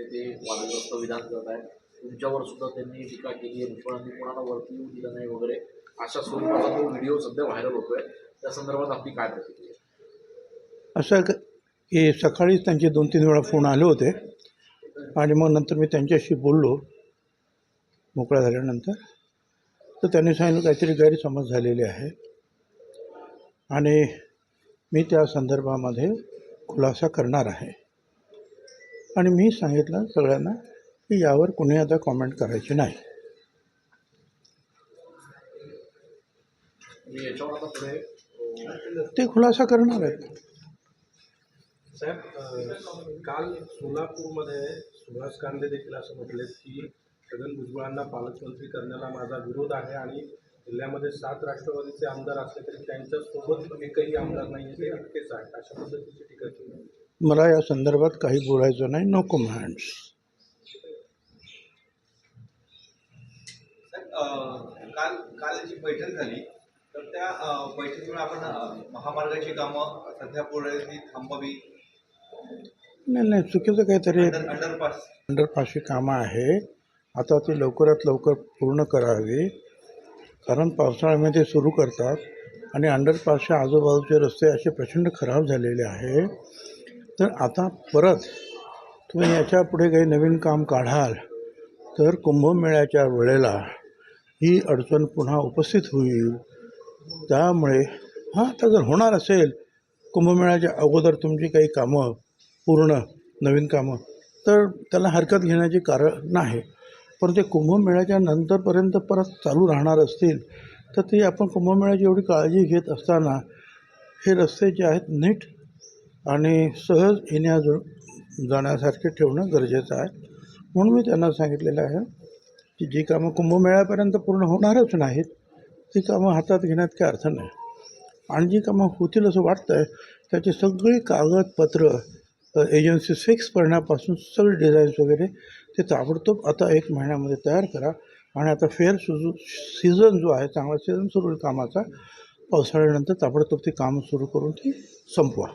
प्रकारे ते वादग्रस्त विधान करत आहेत तुमच्यावर सुद्धा त्यांनी टीका केली आहे. भुजबळांनी कोणाला वरती येऊ दिलं नाही वगैरे अशा स्वरूपाचा तो व्हिडिओ सध्या व्हायरल होतोय. त्या संदर्भात आपली काय प्रतिक्रिया असं की सकाळीच त्यांचे दोन तीन वेळा फोन आले होते. आणि मग नंतर मी त्यांच्याशी बोललो मोकळा झाल्यानंतर. तर त्यांनी सांगितलं काहीतरी गैरसमज झालेले आहे आणि मी त्या संदर्भामध्ये खुलासा करणार आहे. आणि मी सांगितलं सगळ्यांना की यावर कुणी आता कॉमेंट करायची नाही. मी याच्यावर ते खुलासा करणार आहेत. साहेब काल सोलापूरमध्ये सुभाष कांदे देखील असं म्हटले की छगन भुजबळांना पालकमंत्री करण्याला माझा विरोध आहे आणि जिल्ह्यामध्ये सात राष्ट्रवादीचे आमदार असले तरी त्यांच्यासोबत एकही आमदार नाही आहे ते एकटेच आहेत. अशा पद्धतीची टीका केली. मला या संदर्भात काही बोलायचं नाही. नो अ, काल काल जी बैठक झाली तर त्या बैठकीमुळे आपण महामार्गाची कामं सध्या पुढे ती थांबवावी नाही नाही चुकीचं काहीतरी अंडर अंडरपास अंडरपासची कामं आहे आता ती लवकरात लवकर पूर्ण करावी. कारण पावसाळ्यामध्ये सुरू करतात. आणि अंडरपासच्या आजूबाजूचे रस्ते असे प्रचंड खराब झालेले आहे तर आता परत तुम्ही याच्यापुढे काही नवीन काम काढाल तर कुंभमेळ्याच्या वेळेला ही अडचण पुन्हा उपस्थित होईल. त्यामुळे हां आता जर होणार असेल कुंभमेळ्याच्या अगोदर तुमची काही कामं पूर्ण नवीन कामं तर त्याला हरकत घेण्याचे कारण नाही. पण ते कुंभमेळ्याच्या नंतरपर्यंत परत चालू राहणार असतील तर ते आपण कुंभमेळ्याची एवढी काळजी घेत असताना हे रस्ते जे आहेत नीट आणि सहज येण्या जाण्यासारखे ठेवणं गरजेचं आहे. म्हणून मी त्यांना सांगितलेलं आहे की जी कामं कुंभमेळ्यापर्यंत पूर्ण होणारच नाहीत ती कामं हातात घेण्यात काय अर्थ नाही. आणि जी कामं होतील असं वाटतं आहे त्याची सगळी कागदपत्र एजन्सी फिक्स करण्यापासून सगळे डिझाईन्स वगैरे ते ताबडतोब आता एक महिन्यामध्ये तयार करा. आणि आता फेअर सुजू सीझन जो आहे चांगला सीझन सुरू होईल कामाचा पावसाळ्यानंतर ताबडतोब ते काम सुरू करून ती संपवा.